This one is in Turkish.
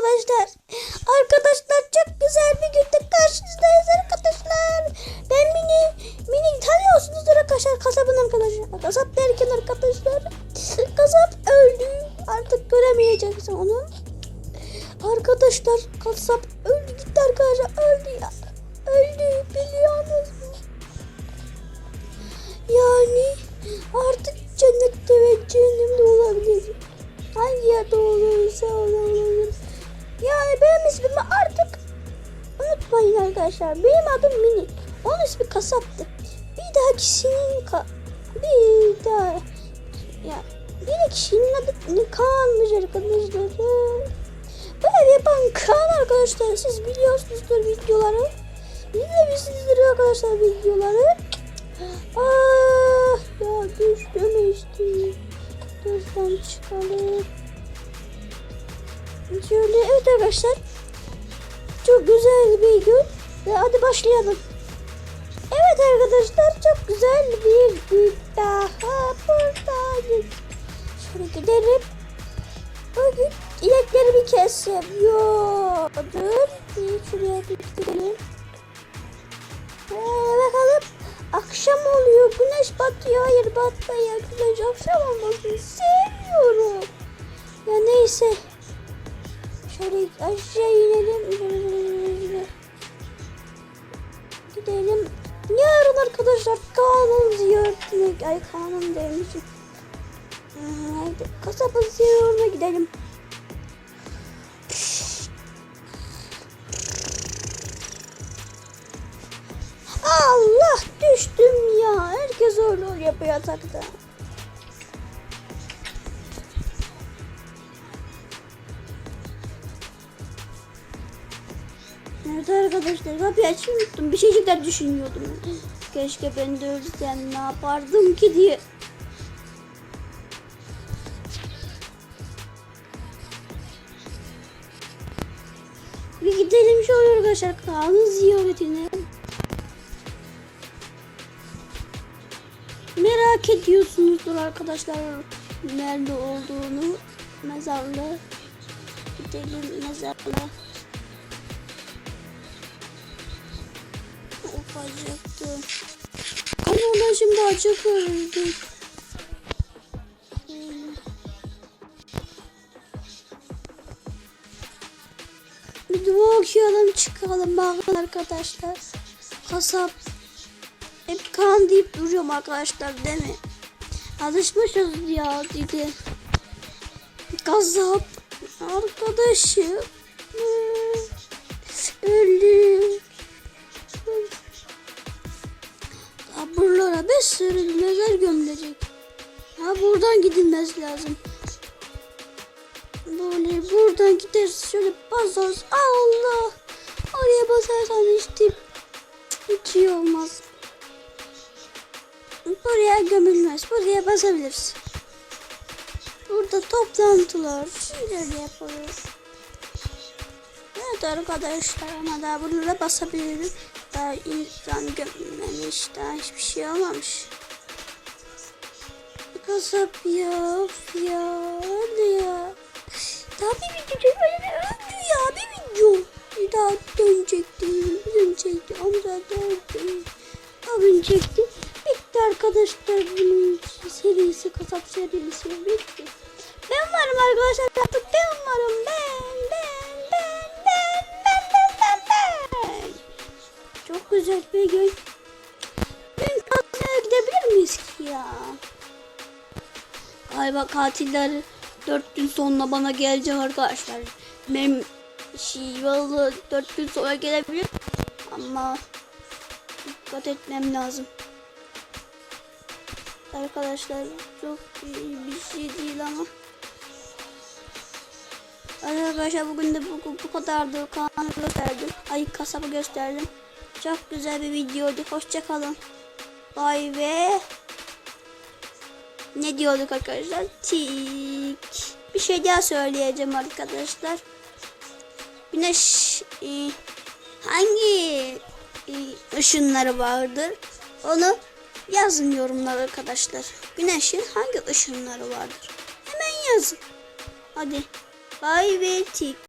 arkadaşlar. Arkadaşlar çok güzel bir günde karşınızdayız arkadaşlar. Ben Mini. Mini tanıyorsunuzdur arkadaşlar. Kasabın arkadaşlar. Kasap derken arkadaşlar. Kasap öldü. Artık göremeyeceksin onu. Arkadaşlar kasap öldü gitti arkadaşlar. Öldü ya. Arkadaşlar. Benim adım Mini. Onun ismi kasaptı. Bir daha kişinin ka bir daha ya bir kişinin adı Kaan'mış arkadaşlar. Ev yapan Kaan arkadaşlar. Siz biliyorsunuzdur videoları. İzlemişsinizdir arkadaşlar videoları. Ah ya düştüm işte. Gözden çıkalım. Şöyle evet arkadaşlar. Çok güzel bir gün. Hadi başlayalım. Evet arkadaşlar çok güzel bir gün daha buradayız. Şöyle gidelim. Bugün ineklerimi. Bir şuraya gidelim. Ee, bakalım. Akşam oluyor. Güneş batıyor. Hayır batmıyor. Güneş akşam olmasını sevmiyorum. Ya neyse. Şöyle aşağı inelim. Gidelim. Yarın arkadaşlar Kaan'ın ziyaretine. Ay Kaan'ın demişim. Hmm, Haydi kasabın ziyaretine gidelim. Allah düştüm ya. Herkes öyle yapıyor yatakta. Evet arkadaşlar kapıyı açmayı unuttum. Bir şeycikler düşünüyordum. Keşke ben de ölsem ne yapardım ki diye. Bir gidelim şöyle arkadaşlar Kaan'ın ziyaretine. Merak ediyorsunuzdur arkadaşlar nerede olduğunu mezarlığı gidelim mezarlığa of acıktım ama ona şimdi acık öldüm bir dua okuyalım çıkalım bakın arkadaşlar kasap hep kan deyip duruyorum arkadaşlar değil mi? Alışmışız ya dedi. Gazap arkadaşım hmm, öldü. Buralara bir sürü mezar gömülecek. Ha buradan gidilmez lazım. Böyle buradan gideriz şöyle basarız. Allah! Oraya basarsan işte hiç iyi olmaz. Buraya gömülmez. Buraya basabiliriz. Burada toplantılar. Şöyle yapıyoruz. Evet arkadaşlar ama daha buralara basabilirim. Daha insan gömülmemiş. Daha hiçbir şey olmamış. Kasap ya. Of ya. Hadi ya. Daha bir video çekmeden öldü ya. Bir video. Bir daha dönecekti. Dönecekti. Ama zaten öldü. Çekti. Bitti arkadaşlar bunun serisi kasap serisi bitti. Ben varım arkadaşlar artık ben varım ben Çok güzel bir gün. Ben kasaya gidebilir miyiz ki ya? Galiba katiller 4 gün sonra bana gelecek arkadaşlar. Benim şey vallahi 4 gün sonra gelebilir ama dikkat etmem lazım. Arkadaşlar çok iyi bir şey değil ama. Arkadaşlar bugün de bu, bu kadardı. Kaan'ı gösterdim. Ay kasabı gösterdim. Çok güzel bir videoydu. Hoşçakalın. Bay ve ne diyorduk arkadaşlar? Tik. Bir şey daha söyleyeceğim arkadaşlar. Güneş e, hangi e, ışınları vardır? Onu yazın yorumlar arkadaşlar. Güneşin hangi ışınları vardır? Hemen yazın. Hadi. Bay ve tik.